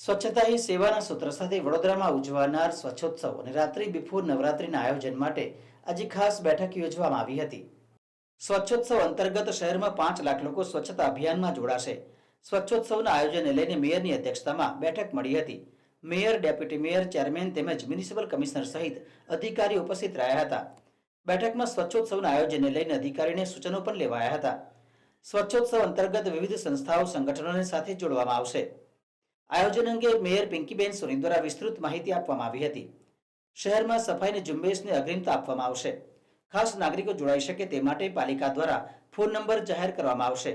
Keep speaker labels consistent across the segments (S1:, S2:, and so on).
S1: સ્વચ્છતા એ સેવાના સૂત્ર સાથે વડોદરામાં ઉજવાનાર સ્વચ્છોત્સવ અને રાત્રિ બિફોર નવરાત્રિના આયોજન માટે આજે ખાસ બેઠક યોજવામાં આવી હતી. સ્વચ્છોત્સવ અંતર્ગત શહેરમાં પાંચ લાખ લોકો સ્વચ્છતા અભિયાનમાં જોડાશે. સ્વચ્છોત્સવના આયોજનને લઈને મેયરની અધ્યક્ષતામાં બેઠક મળી હતી. મેયર, ડેપ્યુટી મેયર, ચેરમેન તેમજ મ્યુનિસિપલ કમિશનર સહિત અધિકારીઓ ઉપસ્થિત રહ્યા હતા. બેઠકમાં સ્વચ્છોત્સવના આયોજનને લઈને અધિકારીને સૂચનો પણ લેવાયા હતા. સ્વચ્છોત્સવ અંતર્ગત વિવિધ સંસ્થાઓ, સંગઠનોને સાથે જોડવામાં આવશે. આયોજન અંગે મેયર પિંકીબેન સોની દ્વારા વિસ્તૃત માહિતી આપવામાં આવી હતી. શહેરમાં સફાઈની ઝુંબેશને અગ્રિમતા આપવામાં આવશે. ખાસ નાગરિકો જોડાઈ શકે તે માટે પાલિકા દ્વારા ફોન નંબર જાહેર કરવામાં આવશે,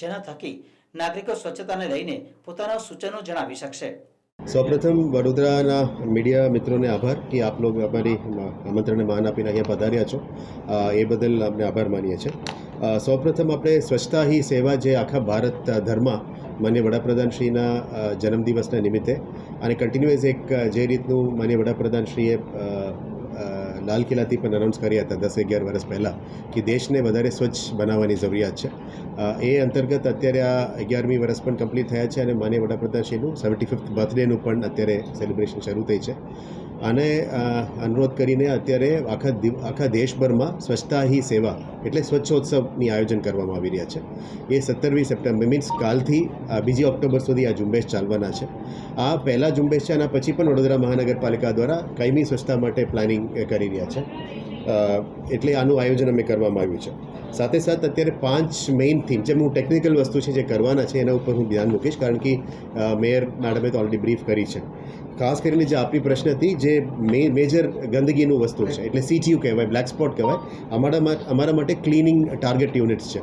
S1: જેના થકી નાગરિકો સ્વચ્છતાને લઈને પોતાના સૂચનો જણાવી શકશે.
S2: સૌપ્રથમ વડોદરાના મીડિયા મિત્રોને આભાર કે આપ લોકો અમારી આમંત્રણને માન આપીને અહીંયા પધાર્યા છો. એ બદલ અમને આભાર માનીએ છીએ. સૌપ્રથમ આપણે સ્વચ્છતા હી સેવા જે આખા ભારત ધરમાં માન્ય વડાપ્રધાનશ્રીના જન્મદિવસના નિમિત્તે અને કન્ટિન્યુઅસ એક જે રીતનું માન્ય વડાપ્રધાનશ્રીએ લાલ કિલ્લાથી પણ અનાઉન્સ કર્યા હતા દસ અગિયાર વર્ષ પહેલાં કે દેશને વધારે સ્વચ્છ બનાવવાની જરૂરિયાત છે. એ અંતર્ગત અત્યારે આ અગિયારમી વર્ષ પણ કમ્પ્લીટ થયા છે અને માન્ય વડાપ્રધાનશ્રીનું સેવન્ટી ફિફ્થ બર્થડેનું પણ અત્યારે સેલિબ્રેશન શરૂ થઈ છે. અને અનુરોધ કરીને અત્યારે આખા આખા દેશભરમાં સ્વચ્છતા હી સેવા એટલે સ્વચ્છોત્સવની આયોજન કરવામાં આવી રહ્યા છે. એ સત્તરમી સપ્ટેમ્બર મીન્સ કાલથી બીજી ઓક્ટોબર સુધી આ ઝુંબેશ ચાલવાના છે. આ પહેલા ઝુંબેશ છે આના પછી પણ વડોદરા મહાનગરપાલિકા દ્વારા કાયમી સ્વચ્છતા માટે પ્લાનિંગ કરી રહ્યા છે. એટલે આનું આયોજન અમે કરવામાં આવ્યું છે. સાથે સાથે અત્યારે પાંચ મેઇન થીમ જેમ હું ટેકનિકલ વસ્તુ છે જે કરવાના છે, એના ઉપર હું ધ્યાન મૂકીશ, કારણ કે મેયર મેડમે તો ઓલરેડી બ્રીફ કરી છે. ખાસ કરીને જે આપણી પ્રશ્ન હતી, જે મેજર ગંદકીનું વસ્તુ છે, એટલે સીટીયુ કહેવાય બ્લેક સ્પોટ કહેવાય, અમારા અમારા માટે ક્લિનિંગ ટાર્ગેટ યુનિટ્સ છે.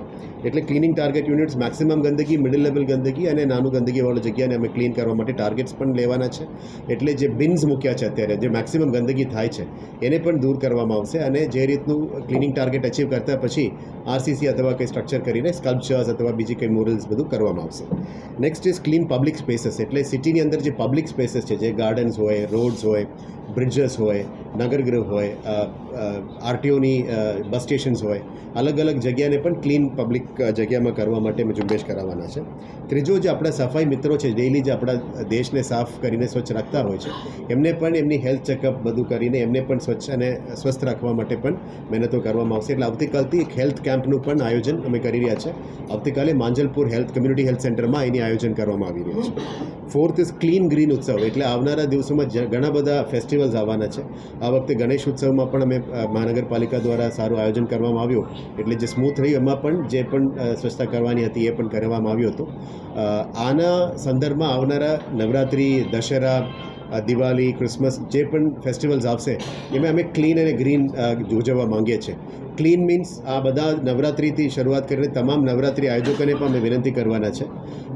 S2: એટલે ક્લિનિંગ ટાર્ગેટ યુનિટ્સ મેક્સિમમ ગંદકી મિડલ લેવલ ગંદકી અને નાનું ગંદકીવાળો જગ્યાને અમે ક્લીન કરવા માટે ટાર્ગેટ્સ પણ લેવાના છે. એટલે જે બિન્સ મૂક્યા છે અત્યારે, જે મેક્સિમમ ગંદકી થાય છે, એને પણ દૂર કરવામાં આવશે જે રીતનું ક્લિનિંગ ટાર્ગેટ અચીવ કરતા પછી આરસીસી અથવા કંઈ સ્ટ્રક્ચર કરીને સ્કલ્પચર્સ અથવા બીજી કંઈ મોરલ્સ બધું કરવામાં આવશે. Next is clean public spaces એટલે સિટીની અંદર જે પબ્લિક સ્પેસીસ છે, જે ગાર્ડન્સ હોય રોડ્સ હોય બ્રિડ્જસ હોય નગરગૃહ હોય આરટીઓની બસ સ્ટેશન્સ હોય, અલગ અલગ જગ્યાને પણ ક્લીન પબ્લિક જગ્યામાં કરવા માટે અમે ઝુંબેશ કરાવવાના છે. ત્રીજો જે આપણા સફાઈ મિત્રો છે ડેઇલી જે આપણા દેશને સાફ કરીને સ્વચ્છ રાખતા હોય છે, એમને પણ એમની હેલ્થ ચેકઅપ બધું કરીને એમને પણ સ્વચ્છ અને સ્વસ્થ રાખવા માટે પણ મહેનતો કરવામાં આવશે. એટલે આવતીકાલથી એક હેલ્થ કેમ્પનું પણ આયોજન અમે કરી રહ્યા છે. આવતીકાલે માંજલપુર હેલ્થ કમ્યુનિટી હેલ્થ સેન્ટરમાં એની આયોજન કરવામાં આવી રહ્યું છે. ફોર્થ ઇઝ ક્લીન ગ્રીન ઉત્સવ. એટલે આવનારા દિવસોમાં ઘણા બધા ફેસ્ટિવલ્સ આવવાના છે. આ વખતે ગણેશ ઉત્સવમાં પણ અમે મહાનગરપાલિકા દ્વારા સારું આયોજન કરવામાં આવ્યું. એટલે જે સ્મૂથ રહ્યું, એમાં પણ જે પણ સ્વચ્છતા કરવાની હતી એ પણ કરવામાં આવ્યું હતું. આના સંદર્ભમાં આવનારા નવરાત્રિ, દશેરા દિવાળી, ક્રિસમસ જે પણ ફેસ્ટિવલ્સ આવશે, એમાં અમે ક્લીન અને ગ્રીન ઉજવવા માંગીએ છીએ. ક્લીન મીન્સ આ બધા નવરાત્રિથી શરૂઆત કરીને તમામ નવરાત્રિ આયોજકોને પણ અમે વિનંતી કરવાના છે.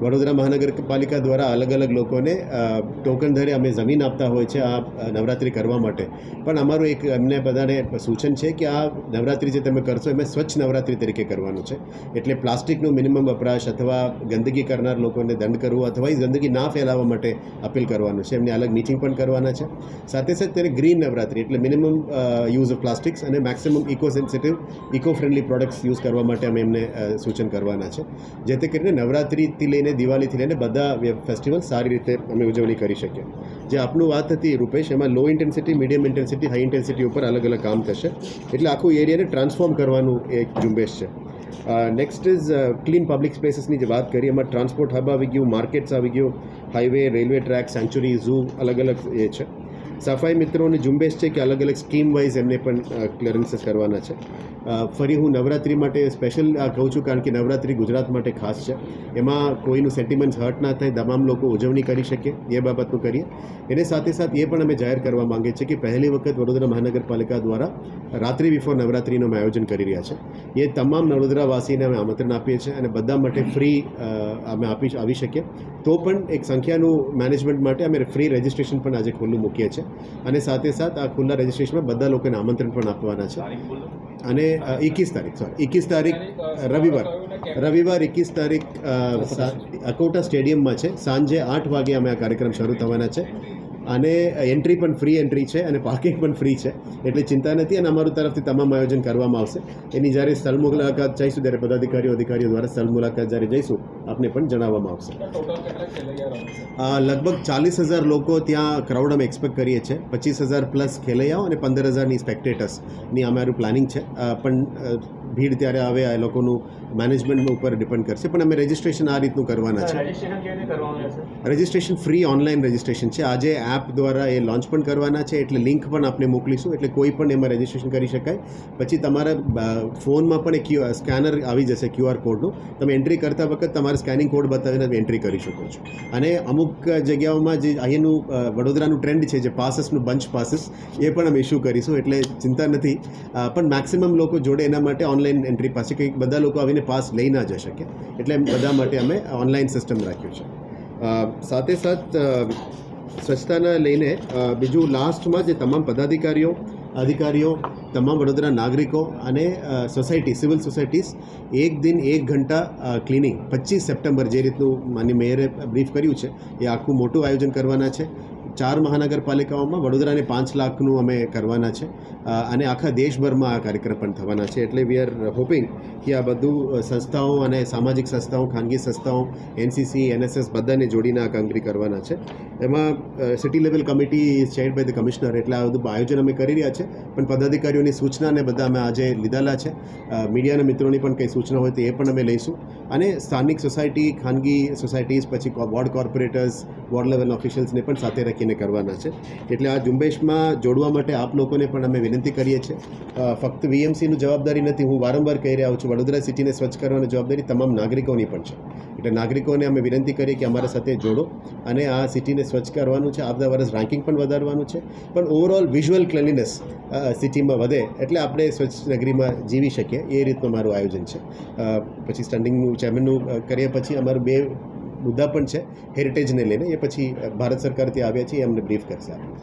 S2: વડોદરા મહાનગરપાલિકા દ્વારા અલગ અલગ લોકોને ટોકન ધરે અમે જમીન આપતા હોય છે આ નવરાત્રિ કરવા માટે. પણ અમારું એક એમને બધાને સૂચન છે કે આ નવરાત્રિ જે તમે કરશો એમાં સ્વચ્છ નવરાત્રિ તરીકે કરવાનું છે. એટલે પ્લાસ્ટિકનું મિનિમમ વપરાશ અથવા ગંદકી કરનાર લોકોને દંડ કરવો અથવા એ ગંદકી ના ફેલાવવા માટે અપીલ કરવાનું છે. એમને અલગ મીટિંગ પણ કરવાના છે. સાથે સાથે તેને ગ્રીન નવરાત્રિ એટલે મિનિમમ યુઝ ઓફ પ્લાસ્ટિક્સ અને maximum eco sensitive eco friendly products use કરવા માટે અમે એમને સૂચન કરવાના છે. જેથી કરીને નવરાત્રિથી લઈને દિવાળીથી લઈને બધા ફેસ્ટિવલ સારી રીતે અમે ઉજવણી કરી શકીએ. જે આપનું વાત હતી રૂપેશ, એમાં low intensity medium intensity high intensity ઉપર અલગ અલગ કામ થશે. એટલે આખું એરિયાને ટ્રાન્સફોર્મ કરવાનું એક ઝુંબેશ છે. નેક્સ્ટ ઇઝ ક્લીન પબ્લિક સ્પેસીસની જે વાત કરી, એમાં ટ્રાન્સપોર્ટ હબ આવી ગયું માર્કેટ્સ આવી ગયું highway railway track sanctuary zoo અલગ અલગ એ છે. સફાઈ મિત્રોની ઝુંબેશ છે કે અલગ અલગ સ્કીમ વાઇઝ એમને પણ ક્લિયરન્સીસ કરવાના છે. ફરી હું નવરાત્રિ માટે સ્પેશિયલ કહું છું કારણ કે નવરાત્રિ ગુજરાત માટે ખાસ છે. એમાં કોઈનું સેન્ટિમેન્ટ્સ હર્ટ ના થાય, તમામ લોકો ઉજવણી કરી શકે, એ બાબતનું કરીએ. એને સાથે સાથે એ પણ અમે જાહેર કરવા માંગીએ છીએ કે પહેલી વખત વડોદરા મહાનગરપાલિકા દ્વારા રાત્રિ બિફોર નવરાત્રિનું અમે આયોજન કરી રહ્યા છે. એ તમામ વડોદરાવાસીને અમે આમંત્રણ આપીએ છીએ અને બધા માટે ફ્રી અમે આપી, આવી શકીએ. તો પણ એક સંખ્યાનું મેનેજમેન્ટ માટે અમે ફ્રી રજિસ્ટ્રેશન પણ આજે ખુલ્લું મૂકીએ છીએ. અને સાથે સાથ આ ખુલ્લા રજિસ્ટ્રેશનમાં બધા લોકોને આમંત્રણ પણ આપવાના છે. અને એકવીસ તારીખ સોરી એકવીસ તારીખ રવિવાર. રવિવાર એકવીસ તારીખ અકોટા સ્ટેડિયમમાં છે. સાંજે આઠ વાગે અમે આ કાર્યક્રમ શરૂ થવાના છે. અને એન્ટ્રી પણ ફ્રી એન્ટ્રી છે અને પાર્કિંગ પણ ફ્રી છે. એટલે ચિંતા નથી અને અમારું તરફથી તમામ આયોજન કરવામાં આવશે. એની જ્યારે સ્થળ મુલાકાત જઈશું ત્યારે પદાધિકારીઓ અધિકારીઓ દ્વારા સ્થળ મુલાકાત જ્યારે જઈશું આપને પણ જણાવવામાં આવશે. લગભગ ચાલીસ હજાર લોકો ત્યાં ક્રાઉડ અમે એક્સપેક્ટ કરીએ છીએ. પચીસ હજાર પ્લસ ખેલૈયાઓ અને પંદર હજારની સ્પેક્ટેટર્સની અમારું પ્લાનિંગ છે. પણ ભીડ ત્યારે આવે આ લોકોનું મેનેજમેન્ટ ઉપર ડિપેન્ડ કરશે. પણ અમે રજિસ્ટ્રેશન આ રીતનું કરવાના છે.
S3: રજીસ્ટ્રેશન
S2: ફ્રી ઓનલાઈન રજિસ્ટ્રેશન છે. આજે એપ દ્વારા એ લોન્ચ પણ કરવાના છે, એટલે લિંક પણ આપને મોકલીશું. એટલે કોઈ પણ એમાં રજિસ્ટ્રેશન કરી શકાય. પછી તમારા ફોનમાં પણ એક સ્કેનર આવી જશે ક્યુઆર કોડનું તમે એન્ટ્રી કરતા વખત તમારે સ્કેનિંગ કોડ બતાવીને એન્ટ્રી કરી શકો છો. અને અમુક જગ્યાઓમાં જે અહીંયાનું વડોદરાનું ટ્રેન્ડ છે, જે પાસીસનું બંચ પાસીસ એ પણ અમે ઇસ્યુ કરીશું. એટલે ચિંતા નથી. પણ મેક્સિમમ લોકો જોડે એના માટે ઓનલાઈન એન્ટ્રી પાસે કંઈક બધા લોકો આવીને પાસ લઈ ના જઈ શકે. એટલે બધા માટે અમે ઓનલાઈન સિસ્ટમ રાખ્યું છે. સાથે સાથ સ્વચ્છતાને લઈને બીજું લાસ્ટમાં જે તમામ પદાધિકારીઓ, અધિકારીઓ, તમામ વડોદરા નાગરિકો અને સોસાયટી સિવિલ સોસાયટીઝ એક દિન એક ઘંટા ક્લિનિંગ પચીસ સપ્ટેમ્બર જે રીતનું માન્ય મેયરે બ્રીફ કર્યું છે, એ આખું મોટું આયોજન કરવાના છે. ચાર મહાનગરપાલિકાઓમાં વડોદરાને પાંચ લાખનું અમે કરવાના છે. અને આખા દેશભરમાં આ કાર્યક્રમ પણ થવાના છે. એટલે વી આર હોપિંગ કે આ બધું સંસ્થાઓ અને સામાજિક સંસ્થાઓ, ખાનગી સંસ્થાઓ એનસીસી એનએસએસ બધાને જોડીને આ કામગીરી કરવાના છે. એમાં city level committee chair by the commissioner એટલે આ બધું આયોજન અમે કરી રહ્યા છે. પણ પદાધિકારીઓની સૂચનાને બધા અમે આજે લીધેલા છે. મીડિયાના મિત્રોની પણ કંઈ સૂચના હોય તો એ પણ અમે લઈશું. અને સ્થાનિક સોસાયટી ખાનગી સોસાયટીઝ પછી વોર્ડ કોર્પોરેટર્સ વોર્ડ લેવલ ઓફિશિયલ્સને પણ સાથે રાખીને કરવાના છે. એટલે આ ઝુંબેશમાં જોડવા માટે આપ લોકોને પણ અમે વિનંતી કરીએ છીએ. ફક્ત વીએમસીનું જવાબદારી નથી, હું વારંવાર કહી રહ્યો છું, વડોદરા સિટીને સ્વચ્છ કરવાની જવાબદારી તમામ નાગરિકોની પણ છે. એટલે નાગરિકોને અમે વિનંતી કરીએ કે અમારા સાથે જોડો અને આ સિટીને સ્વચ્છ કરવાનું છે આવતા વર્ષ રેન્કિંગ પણ વધારવાનું છે. પણ ઓવરઓલ વિઝ્યુઅલ ક્લેનલીનેસ સિટીમાં વધે એટલે આપણે સ્વચ્છ નગરીમાં જીવી શકીએ. એ રીતનું મારું આયોજન છે. પછી સ્ટેન્ડિંગનું ચેરમેનનું કરીએ પછી અમારું બે મુદ્દા પણ છે હેરિટેજને લઈને. એ પછી ભારત સરકારથી આવ્યા છે એમને બ્રીફ કરશે આપણે.